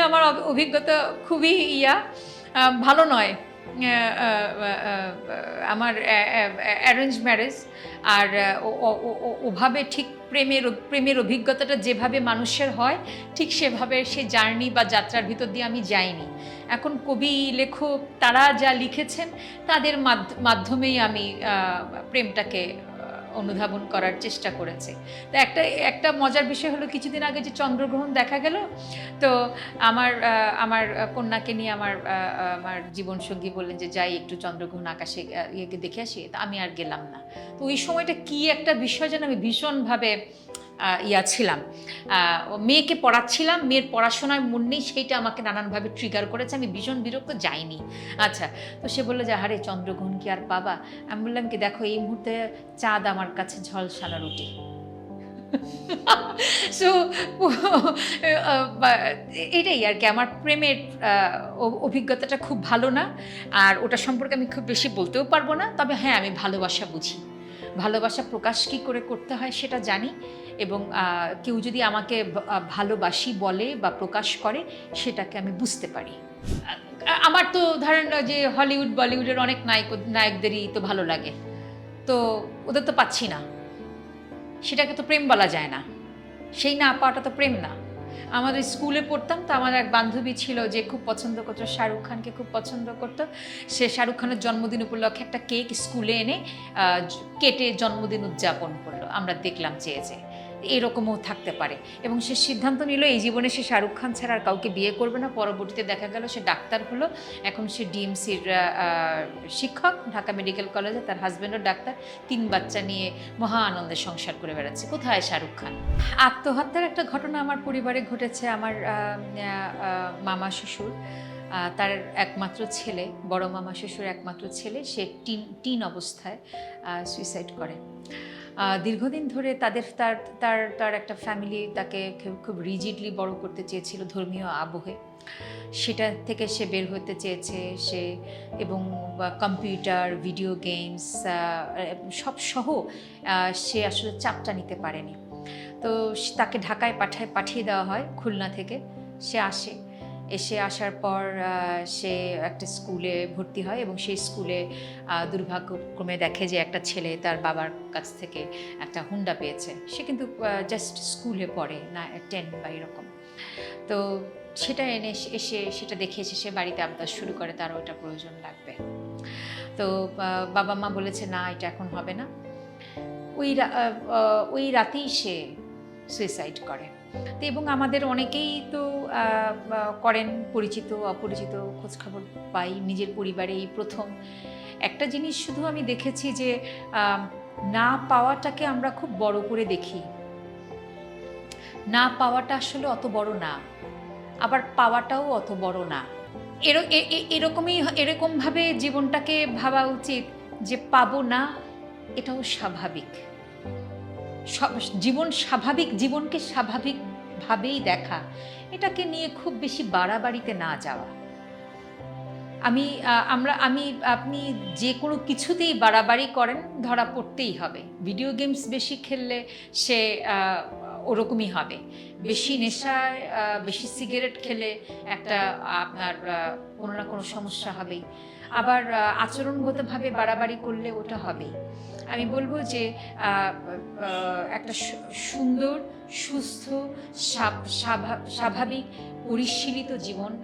নিয়ে আমার অভিজ্ঞতা খুবই ইয়া। ভালো নয়। আমার অ্যারেঞ্জ ম্যারেজ আর ওভাবে ঠিক প্রেমের প্রেমের অভিজ্ঞতাটা যেভাবে মানুষের হয়, ঠিক সেভাবে সে জার্নি বা যাত্রার ভিতর দিয়ে আমি যাইনি। এখন কবি, লেখক তারা যা লিখেছেন, তাদের মাধ্য- মাধ্যমেই আমি প্রেমটাকে অনুধাবন করার চেষ্টা করেছে। তো একটা একটা মজার বিষয় হলো কিছুদিন আগে যে চন্দ্রগ্রহণ দেখা গেল, তো আমার আমার কন্যাকে নিয়ে আমার আমার জীবনসঙ্গী বললেন যে, যাই, একটু চন্দ্রগ্রহণ আকাশে ইয়েকে দেখে আসি, তা আমি আর গেলাম না। তো ওই সময়টা কি একটা বিষয় যেন আমি ভীষণভাবে ইয়া ছিলাম। মেয়েকে পড়াচ্ছিলাম, মেয়ের পড়াশোনায় মন নেই, সেইটা আমাকে নানানভাবে ট্রিগার করেছে, আমি ভীষণ বিরক্ত যাইনি। আচ্ছা তো সে বলল যে আরে চন্দ্রগ্রহণ কি আর পাবা আমি বললাম কি, দেখো, এই মুহূর্তে চাঁদ আমার কাছে ঝলসানো রুটি সো এটাই আর কি, আমার প্রেমের অভিজ্ঞতাটা খুব ভালো না, আর ওটা সম্পর্কে আমি খুব বেশি বলতেও পারব না, তবে হ্যাঁ আমি ভালোবাসা বুঝি। ভালোবাসা প্রকাশ কী করে করতে হয় সেটা জানি এবং কেউ যদি আমাকে ভালোবাসি বলে বা প্রকাশ করে সেটাকে আমি বুঝতে পারি। আমার তো ধরেন যে হলিউড, বলিউডের অনেক নায়ক, নায়কদেরই তো ভালো লাগে। তো ওদের তো পাচ্ছি না। সেটাকে তো প্রেম বলা যায় না। সেই না পাওয়াটা তো প্রেম না। আমাদের স্কুলে পড়তাম, তো আমার এক বান্ধবী ছিল যে খুব পছন্দ করতো, শাহরুখ খানকে খুব পছন্দ করতো। সে শাহরুখ খানের জন্মদিন উপলক্ষে একটা কেক স্কুলে এনে কেটে জন্মদিন উদযাপন করল। আমরা দেখলাম চেয়ে চেয়ে এরকমও থাকতে পারে। এবং সে সিদ্ধান্ত নিল, এই জীবনে সে শাহরুখ খান ছাড়া আর কাউকে বিয়ে করবে না। পরবর্তীতে দেখা গেল সে ডাক্তার হলো। এখন সে ডিএমসির শিক্ষক, ঢাকা মেডিকেল কলেজে তার হাজব্যান্ডও ডাক্তার। তিন বাচ্চা নিয়ে মহা আনন্দের সংসার করে বেড়াচ্ছে। কোথায় শাহরুখ খান? আত্মহত্যার একটা ঘটনা আমার পরিবারে ঘটেছে। আমার মামা শ্বশুর তার একমাত্র ছেলে, বড় মামা শ্বশুর একমাত্র ছেলে। সে টিন টিন অবস্থায় সুইসাইড করে। দীর্ঘদিন ধরে তাদের তার তার তার একটা ফ্যামিলি তাকে খুব- রিজিডলি বড় করতে চেয়েছিল ধর্মীয় আবহে। সেটা থেকে সে বের হতে চেয়েছে সে এবং কম্পিউটার ভিডিও গেমস সব সহ সে আসলে চাপটা নিতে পারেনি। তো তাকে ঢাকায় পাঠায়, পাঠিয়ে দেওয়া হয় খুলনা থেকে। সে আসে। এসে আসার পর সে একটা স্কুলে ভর্তি হয় এবং সেই স্কুলে দুর্ভাগ্যক্রমে দেখে যে একটা ছেলে তার বাবার কাছ থেকে একটা হুন্ডা পেয়েছে। সে কিন্তু জাস্ট স্কুলে পড়ে, না টেন বা এরকম। তো সেটা এনে এসে- সেটা দেখে এসে সে বাড়িতে আবদার শুরু করে তার ওটা প্রয়োজন লাগবে। তো বাবা মা বলেছে, না, এটা এখন হবে না। ওই ওই রাতেই সে সুইসাইড করে। তো এবং আমাদের অনেকেই তো করেন পরিচিত, অপরিচিত খোঁজখবর পাই নিজের পরিবারে। এই প্রথম একটা জিনিস শুধু আমি দেখেছি যে না পাওয়াটাকে আমরা খুব বড় করে দেখি। না পাওয়াটা আসলে অত বড় না, আবার পাওয়াটাও অত বড় না। এরকমই এরকমভাবে জীবনটাকে ভাবা উচিত যে পাবো না, এটাও স্বাভাবিক। সব- জীবন স্বাভাবিক, জীবনকে স্বাভাবিকভাবেই দেখা। এটাকে নিয়ে খুব বেশি বাড়াবাড়িতে না যাওয়া। আমি আমরা, আমি, আপনি যে কোনো কিছুতেই বাড়াবাড়ি করেন, ধরা পড়তেই হবে। ভিডিও গেমস বেশি খেললে সে ওরকমই হবে। বেশি নেশায় বেশি সিগারেট খেলে একটা আপনার কোনো না কোনো সমস্যা হবেই। আবার আচরণগতভাবে বাড়াবাড়ি করলে ওটা হবেই। আমি বলব যে একটা সুন্দর, সুস্থ স্বাভ- স্বাভাবিক, পরিশীলিত জীবন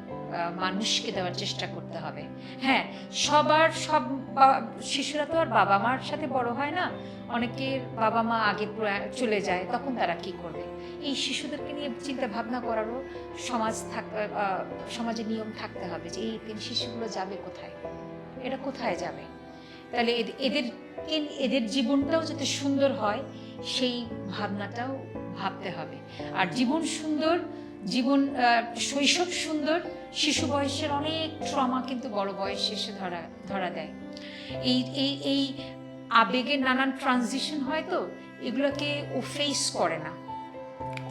মানুষকে দেওয়ার চেষ্টা করতে হবে। হ্যাঁ সবার সব শিশুরা তো আর বাবা মার সাথে বড় হয় না। অনেকের বাবা মা আগে চলে যায়, তখন তারা কি করবে? এই শিশুদেরকে নিয়ে চিন্তা ভাবনা করারও সমাজ থাক সমাজে নিয়ম থাকতে হবে যে, এই তিন শিশুগুলো যাবে কোথায়? এটা কোথায় যাবে? তাহলে এদ- এদের এদের জীবনটাও যাতে সুন্দর হয়, সেই ভাবনাটাও ভাবতে হবে। আর জীবন সুন্দর, জীবন শৈশব সুন্দর শিশু বয়সের অনেক ট্রমা কিন্তু বড় বয়সে এসে ধরা ধরা দেয়। এই এই এই আবেগের নানান ট্রানজিশন হয় তো, এগুলোকে ও ফেস করে না।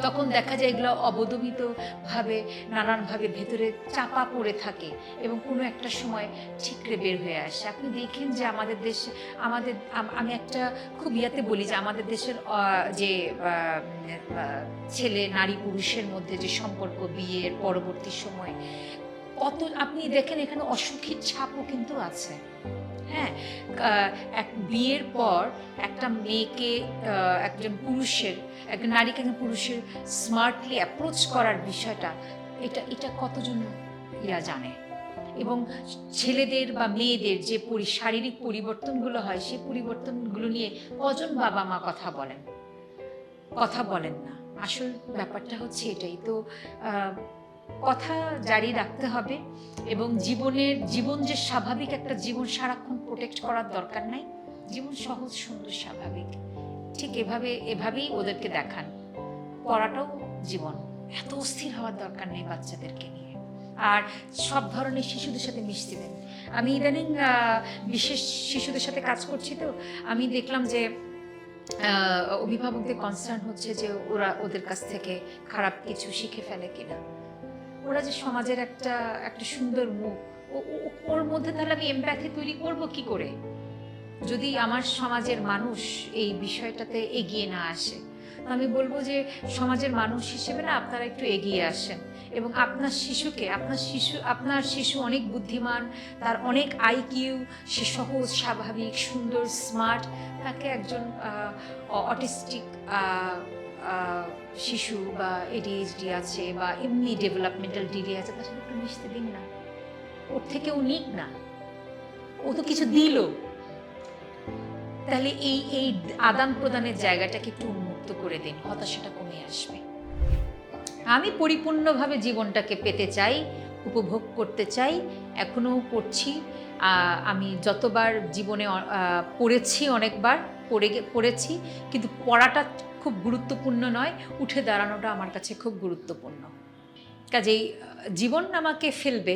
তখন দেখা যায় এগুলো অবদমিতভাবে নানানভাবে ভেতরে চাপা পড়ে থাকে এবং কোনো একটা সময় ঠিকরে বের হয়ে আসে। আপনি দেখেন যে আমাদের দেশে, আমাদের, আমি একটা খুব ইয়াতে বলি যে আমাদের দেশের যে ছেলে নারী পুরুষের মধ্যে যে সম্পর্ক বিয়ের পরবর্তী সময় কত আপনি দেখেন এখানে অসুখীর ছাপও কিন্তু আছে। হ্যাঁ এক বিয়ের পর একটা মেয়েকে একজন পুরুষের একজন নারীকে একজন পুরুষের স্মার্টলি অ্যাপ্রোচ করার বিষয়টা, এটা এটা কতজন ইয়া জানে? এবং ছেলেদের বা মেয়েদের যে শারীরিক পরিবর্তনগুলো হয়, সেই পরিবর্তনগুলো নিয়ে কজন বাবা মা কথা বলেন? কথা বলেন না। আসল ব্যাপারটা হচ্ছে এটাই। তো কথা জারি রাখতে হবে এবং জীবনের, জীবন যে স্বাভাবিক একটা জীবন সারাক্ষণ প্রোটেক্ট করার দরকার নাই। জীবন সহজ, সুন্দর, স্বাভাবিক। ঠিক এভাবে, এভাবেই ওদেরকে দেখান। পড়াটাও জীবন। এত অস্থির হওয়ার দরকার নেই বাচ্চাদেরকে নিয়ে। আর সব ধরনের শিশুদের সাথে মিশতে দেন। আমি ইদানিং বিশেষ শিশুদের সাথে কাজ করছি তো। আমি দেখলাম যে অভিভাবকদের কনসার্ন হচ্ছে যে ওরা ওদের কাছ থেকে খারাপ কিছু শিখে ফেলে কিনা। ওরা যে সমাজের একটা একটা সুন্দর মুখ ওর মধ্যে তাহলে আমি এমপ্যাথি তৈরি করব কি করে? যদি আমার সমাজের মানুষ এই বিষয়টাতে এগিয়ে না আসে আমি বলব যে সমাজের মানুষ হিসেবে না আপনারা একটু এগিয়ে আসেন এবং আপনার শিশুকে, আপনার শিশু আপনার শিশু অনেক বুদ্ধিমান, তার অনেক আইকিউ সে সহজ, স্বাভাবিক, সুন্দর স্মার্ট তাকে একজন অটিস্টিক শিশু বা এডিএইচডি আছে বা এমনি ডেভেলপমেন্টাল ডিডি আছে, তার সাথে একটু মিশতে দিন না। ওর থেকে ও নিক না। ও তো কিছু দিল। তাহলে এই এই আদান প্রদানের জায়গাটাকে একটু উন্মুক্ত করে দিন, হতাশাটা কমে আসবে। আমি পরিপূর্ণভাবে জীবনটাকে পেতে চাই, উপভোগ করতে চাই, এখনও করছি। আমি যতবার জীবনে পড়েছি অনেকবার পড়ে পড়েছি, কিন্তু পড়াটা খুব গুরুত্বপূর্ণ নয়, উঠে দাঁড়ানোটা আমার কাছে খুব গুরুত্বপূর্ণ। কাজেই, জীবন আমাকে ফেলবে,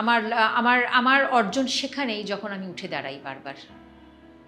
আমার আমার আমার অর্জন সেখানেই যখন আমি উঠে দাঁড়াই বারবার।